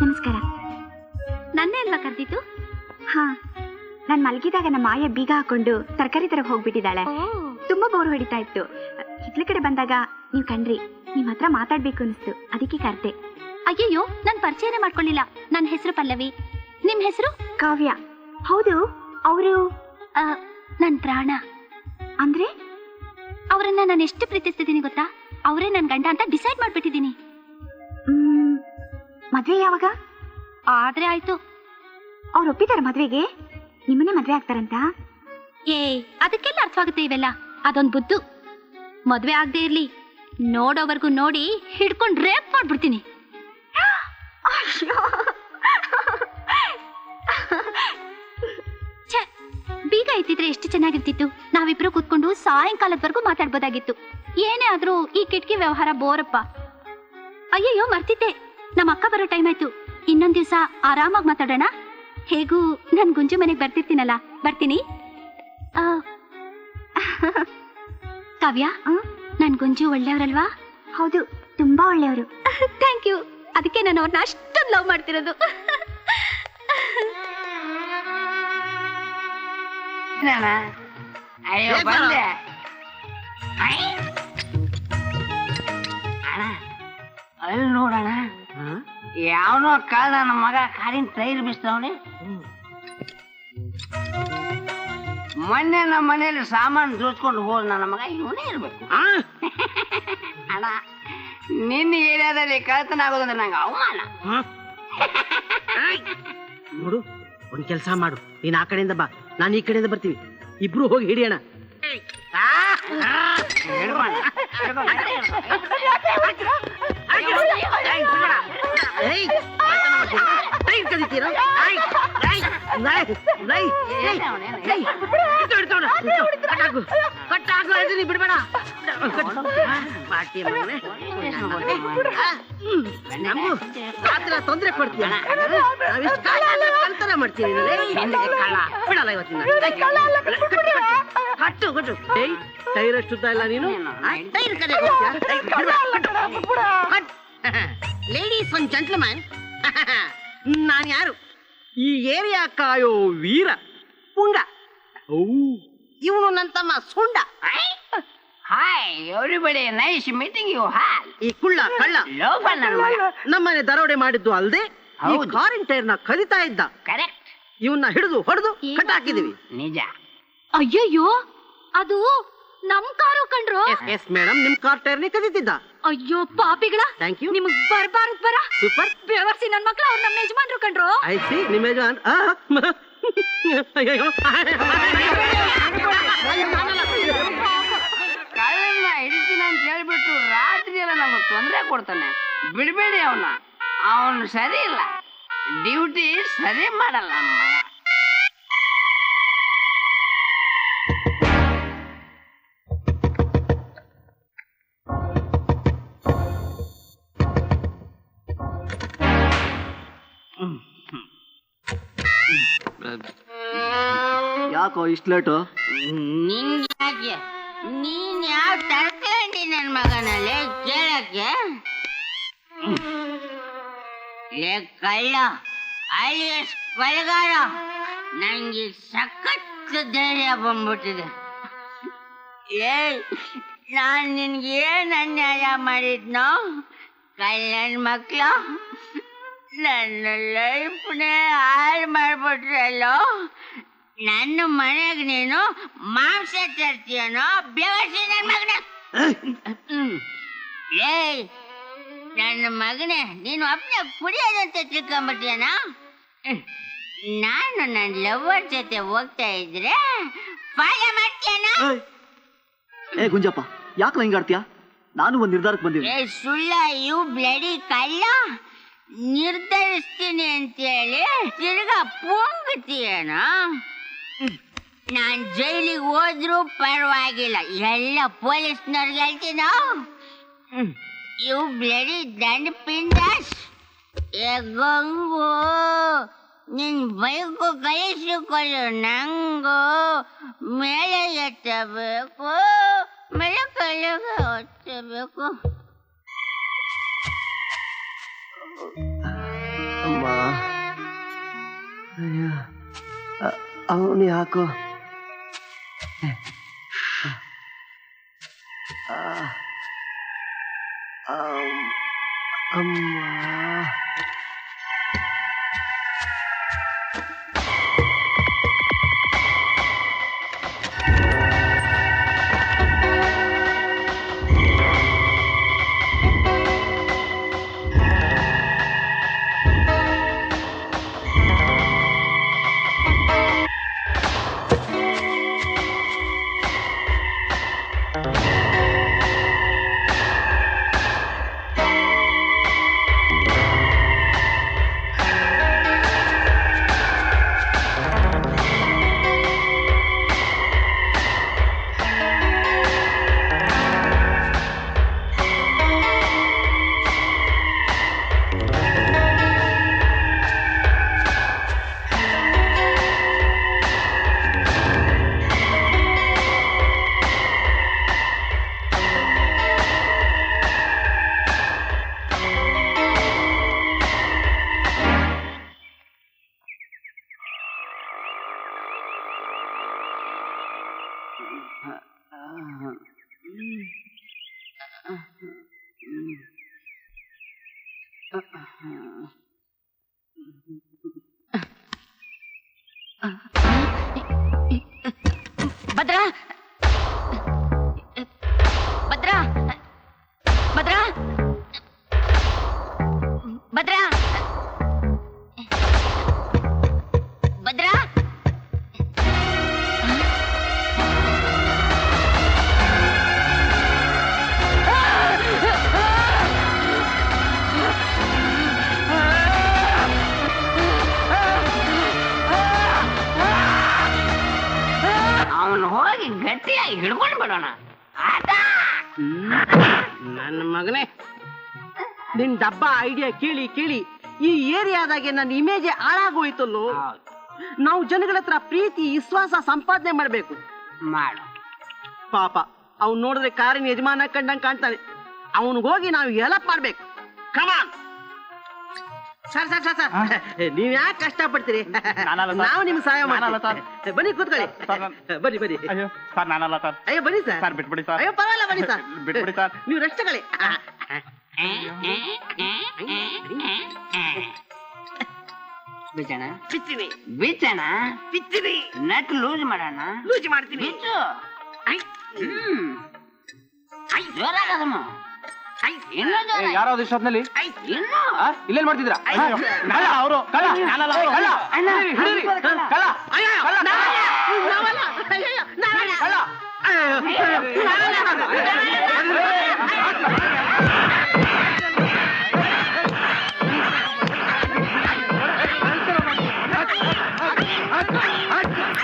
ನಮಸ್ಕಾರ. ನನ್ನೇ ಅಲ್ವಾ ಕರೆದಿದ್ದು? ಹಾ ನಾನು ಮಲಗಿದಾಗ ನಮ್ಮ ಆಯ ಬೀಗ ಹಾಕೊಂಡು ತರಕಾರಿ ತರ ಹೋಗ್ಬಿಟ್ಟಿದ್ದಾಳೆ. ತುಂಬಾ ಬೋರ್ ಹೊಡಿತಾ ಇತ್ತು. ಹಿತ್ಲ ಕಡೆ ಬಂದಾಗ ನೀವು ಕಣ್ರಿ ನಿಮ್ ಹತ್ರ ಮಾತಾಡ್ಬೇಕು ಅನಿಸ್ತು. ಅದಕ್ಕೆ ಕರ್ತೆ ಅಯ್ಯಯ್ಯೋ ನಾನು ಪರಿಚಯನೇ ಮಾಡ್ಕೊಳ್ಳಿಲ್ಲ ನನ್ನ ಹೆಸರು ಪಲ್ಲವಿ. ನಿಮ್ ಹೆಸರು? ಕಾವ್ಯ. ಹೌದು ಅವರು? ನನ್ ಪ್ರಾಣ. ಅಂದ್ರೆ? ಅವರನ್ನ ನಾನು ಎಷ್ಟು ಪ್ರೀತಿಸ್ತಿದ್ದೀನಿ ಗೊತ್ತಾ? ಅವರೇ ನನ್ನ ಗಂಡ ಅಂತ ಡಿಸೈಡ್ ಮಾಡ್ಬಿಟ್ಟಿದ್ದೀನಿ. ಮದ್ವೆ ಯಾವಾಗ? ಆದ್ರೆ ಆಯ್ತು. ಅವ್ರು ಒಪ್ಪಿದಾರ ಮದ್ವೆಗೆ? ನಿಮ್ಮನ್ನೇ ಮದ್ವೆ ಆಗ್ತಾರಂತ? ಏ ಅದಕ್ಕೆಲ್ಲ ಅರ್ಥವಾಗುತ್ತೆ ಇವೆಲ್ಲ. ಅದೊಂದು ಬುದ್ದು. ಮದ್ವೆ ಆಗದೆ ಇರ್ಲಿ. ನೋಡೋವರೆಗೂ ನೋಡಿ ಹಿಡ್ಕೊಂಡು ರೇಪ್ ಮಾಡ್ಬಿಡ್ತೀನಿ. ಬೀಗ ಇದ್ದಿದ್ರೆ ಎಷ್ಟು ಚೆನ್ನಾಗಿರ್ತಿತ್ತು. ನಾವಿಬ್ರು ಕೂತ್ಕೊಂಡು ಸಾಯಂಕಾಲದವರೆಗೂ ಮಾತಾಡ್ಬೋದಾಗಿತ್ತು. ಏನೇ ಆದ್ರೂ ಈ ಕಿಟಕಿ ವ್ಯವಹಾರ ಬೋರಪ್ಪ. ಅಯ್ಯಯ್ಯೋ ಮರ್ತಿದ್ದೆ. ನಮ್ಮ ಅಕ್ಕ ಬರೋ ಟೈಮ್ ಆಯ್ತು. ಇನ್ನೊಂದ್ ದಿವ್ಸ ಆರಾಮಾಗಿ ಮಾತಾಡೋಣ? ಹೇಗೂ ನನ್ ಗುಂಜು ಮನೆಗೆ ಬರ್ತಿರ್ತೀನಲ್ಲ ಬರ್ತೀನಿ? ಆ, ಕಾವ್ಯ ನನ್ ಗುಂಜು ಒಳ್ಳೆಯವ್ರಲ್ವಾ? ಹೌದು ತುಂಬಾ ಒಳ್ಳೆಯವರು. ಥ್ಯಾಂಕ್ ಯು ಅದಕ್ಕೆ ನಾನು ಅವ್ರನ್ನ ಅಷ್ಟೊಂದು ಲವ್ ಮಾಡ್ತಿರೋದು. ಅಯ್ಯೋ ಬಂದೆ. ಯಾವನೋ ಕಾಲ ನನ್ನ ಮಗ ಕಾರಿನ ಟೈರ್ ಬಿಸ್ತವನೆ ಮೊನ್ನೆ ನಮ್ಮ ಮನೇಲಿ ಸಾಮಾನು ಜೋಚ್ಕೊಂಡು ಹೋದ ನನ್ನ ಮಗ ಇವನೇ ಇರ್ಬೇಕು. ಅಣ್ಣ ನಿನ್ನ ಏರಿಯಾದಲ್ಲಿ ಕಳ್ತನ ಆಗೋದಂದ್ರೆ ನಂಗೆ ಅವಮಾನ. ನೋಡು ಒಂದ್ ಕೆಲಸ ಮಾಡು. ನೀನ್ ಆ ಕಡೆಯಿಂದ ಬಾ. ನಾನು ಈ ಕಡೆಯಿಂದ ಬರ್ತೀವಿ ಇಬ್ರು ಹೋಗಿ ಹಿಡಿಯೋಣ. ಬಿಡ್ಬೇಡ. ಪಾಟಿ ಮಗನೇ. ಆ, ಹ್ಮ್. ನಮಗೂ ರಾತ್ರಿ ತೊಂದ್ರೆ ಕೊಡ್ತೀಯ ಕಳ್ತನ ಮಾಡ್ತೀನಿ. ಬಿಡಲ್ಲ ಇವತ್ತಿನ ಕಟ್ಟು, ಕಟ್ಟು. ಟೈರ್ ಅಷ್ಟು ಇಲ್ಲ ನೀನು? ಟೈರ್ ಕಡೆ ಲೇಡೀಸ್ ಅಂಡ್ ಜೆಂಟ್ಲ್ಮ್ಯಾನ್ ನಾನು ಯಾರು? ಈ ಏರಿಯಾ ಕಾಯೋ ವೀರ. ಪುಂಡ. ಓ. ಇವನು ನನ್ನ ತಮ್ಮ Sunda. Hi everybody nice meeting you all ಈ ಕುಳ್ಳ ಕಳ್ಳ. ಲೋಪ ನಮ್ಮನೆ ದರೋಡೆ ಮಾಡಿದ್ದು ಅಲ್ಲದೆ. ಕಾರಿನ ಟೈರ್ನ ಕದಿತಾ ಇದ್ದ. ಕರೆಕ್ಟ್ ಇವನ್ನ ಹಿಡಿದು ಹೊಡೆದು ಕಟ್ಟಾಕಿದೀವಿ ನಿಜ. ಅಯ್ಯಯ್ಯೋ ಅದು ನಮ್ ಕಾರು ಕಂಡ್ರು? ಎಸ್ ಎಸ್ ಮೇಡಮ್ ನಿಮ್ ಕಾರ್ ಟೈರ್ ನೇ ಕದಿತಿದ್ದ. ಅಯ್ಯೋ ಪಾಪಿಗಳ. ಥ್ಯಾಂಕ್ ಯು ನಿಮಗ್ ಬರ್ಬಾರ್ದು ಬರ ಸೂಪರ್ ಬೆವರ್ಸಿ ನನ್ ಮಕ್ಳು ಅವ್ರ ನಮ್ಮ ಯಜಮಾನ್ರು ಕಂಡ್ರು. ಐ ಸಿ ನಿಮ್ಮ ಯಜಮಾನ್. ಕಳ್ಳನ್ನ ಹಿಡಿತೀನಿ ಅಂತ ಹೇಳ್ಬಿಟ್ಟು ರಾತ್ರಿ ಎಲ್ಲ ನಮಗೆ ತೊಂದರೆ ಕೊಡ್ತಾನೆ. ಬಿಡಬೇಡಿ ಅವನ. ಅವನು ಸರಿ ಇಲ್ಲ. ಡ್ಯೂಟಿ ಸರಿ ಮಾಡಲ್ಲ ಯಾಕೋ ಇಷ್ಟು ಲೇಟು ನಿನ್ಗೆ ಯಾಕೆ ನೀನ್ ಯಾವ ತರ್ಕೊಂಡಿ ನನ್ನ ಮಗನಲ್ಲಿ ಕೇಳಕ್ಕೆ? ಲೇ ಕಳ್ಳ ಅಲಿಯಸ್ ಕೊಲೆಗಾರ ನಂಗೆ ಸಖತ್ ಧೈರ್ಯ ಬಂದ್ಬಿಟ್ಟಿದೆ. ಏ ನಾನು ನಿನ್ಗೆ ಏನು ಅನ್ಯಾಯ ಮಾಡಿದ್ನೋ? ಕಳ್ಳನ ಮಕ್ಕಳು ನನ್ನ ಲೈಫ್ನೇ ಹಾಳು ಮಾಡ್ಬಿಟ್ರಲ್ಲೋ? ನನ್ನ ಮನೆಗೆ ನೀನು ಮಾಂಸ ತರ್ತೀಯನೋ ಬೆವಸಿ ನನ್ನ ಮಗನೇ. ಏಯ್! ನನ್ನ ಮಗನೇ ನೀನು ಒಬ್ಬನೇ ಕುಡಿಯೋದಂತ ತಿಳ್ಕೊಂಬಿಟ್ಟಿಯನ ನಾನು ನನ್ನ ಲವರ್ ಜೊತೆ ಹೋಗ್ತಾ ಇದ್ರೆ ಫಾಲೋ ಮಾಡ್ತೀಯನ? ಏ ಗುಂಜಪ್ಪ ಯಾಕೆ ಹಿಂಗ್ ಆಡ್ತೀಯಾ? ನಾನು ಒಂದು ನಿರ್ಧಾರಕ್ಕೆ ಬಂದಿದ್ದೀನಿ. ಏ ಸುಳ್ಳ ಇವು ಬ್ಲಡಿ ಕಳ್ಳ. ನಿರ್ಧರಿಸ್ತೀನಿ ಅಂತೇಳಿ ತಿರ್ಗಾ ಪೊಂಗ್ತೀಯನ ನಾನ್ ಜೈಲಿಗೆ ಹೋದ್ರೂ ಪರವಾಗಿಲ್ಲ. ಎಲ್ಲ ಪೊಲೀಸ್ನವ್ರಿಗೆ ಹೇಳ್ತೀನೋ ಹ್ಮ್. ಇವು ಬ್ಲಡಿ ದಂಡ ಪಿಂಡಾಸ್ ಏ ಗಂಗು, ನಿನ್ ಬೈಕು ಕಳಿಸಿಕೊಳ್ಳು ನಂಗು ಮೇಲೆ ಎತ್ತಬೇಕು, ಮೇಲೆ ಕೆಳಗೆ ಒತ್ತಬೇಕು ಅಮ್ಮ. ಅಯ್ಯ. ಅವನು ಅವನಿ ಹಾಕು ಆ. ಆಮ್. ಅಮ್ಮ ಆಟ ನನ್ನ ಮಗನೇ ನಿನ್ ಡಬ್ಬ ಐಡಿಯಾ ಕೇಳಿ ಕೇಳಿ ಈ ಏರಿಯಾದಾಗೆ ನನ್ನ ಇಮೇಜ್ ಹಾಳಾಗೋಯ್ತಲ್ಲೋ? ನಾವು ಜನಗಳ ಹತ್ರ ಪ್ರೀತಿ ವಿಶ್ವಾಸ ಸಂಪಾದನೆ ಮಾಡಬೇಕು. ಮಾಡು. ಪಾಪ ಅವ್ನು ನೋಡಿದ್ರೆ ಕಾರಿನ ಯಜಮಾನ ಕಂಡಂಗೆ ಕಾಣ್ತಾನೆ. ಅವನಿಗೋಗಿ ನಾವು ಹೆಲ್ಪ್ ಮಾಡ್ಬೇಕು. Come on sir sir sir sir. ನೀವ್ ಯಾಕೆ ಕಷ್ಟ ಪಡ್ತೀರಿ ನಾನಲ್ಲ ಸರ್. ನಾವು ನಿಮ್ಗೆ ಸಹಾಯ ನಾನಲ್ಲ ಮಾಡ್ತೀವಿ ಬನ್ನಿ ಕೂತ್ಕೊಳ್ಳಿ. ಸರ್, ನಾನ್- ಬನ್ನಿ ಬನ್ನಿ. ಅಯ್ಯೋ ಸರ್ ನಾನಲ್ಲ ಸರ್. ಅಯ್ಯೋ ಬನ್ನಿ ಸರ್. ಸರ್ ಬಿಟ್ಬಿಡಿ ಸರ್. ಅಯ್ಯೋ ಪರವಾಗಿಲ್ಲ ಬನ್ನಿ ಸರ್. ಬಿಟ್ಬಿಡಿ ಸರ್. ನೀವು ರೆಸ್ಟ್ ತಗೊಳ್ಳಿ. ಬಿಚ್ಚಿನಿ ಬಿಚ್ಚಣ. ಬಿಚ್ಚಿನಿ ನಟ್ ಲೂಸ್ ಮಾಡೋಣ. ಲೂಜಿ ಮಾಡ್ತೀನಿ ಬಿಚ್ಚು. ಹ್ಮ್. ಜೋರಾಗದಮ್ಮ ಯಾರೋ ಇಷ್ಟೊತ್ನಲ್ಲಿ ಇಲ್ಲೇನ್ ಮಾಡ್ತಿದ್ದೀರಾ? ಅಯ್ಯೋ. ಕಳ್ಳ ಅವರು ಕಳ್ಳ. ಕಳ್ಳ. ಹಿಡೀರಿ. ಕಳ್ಳ.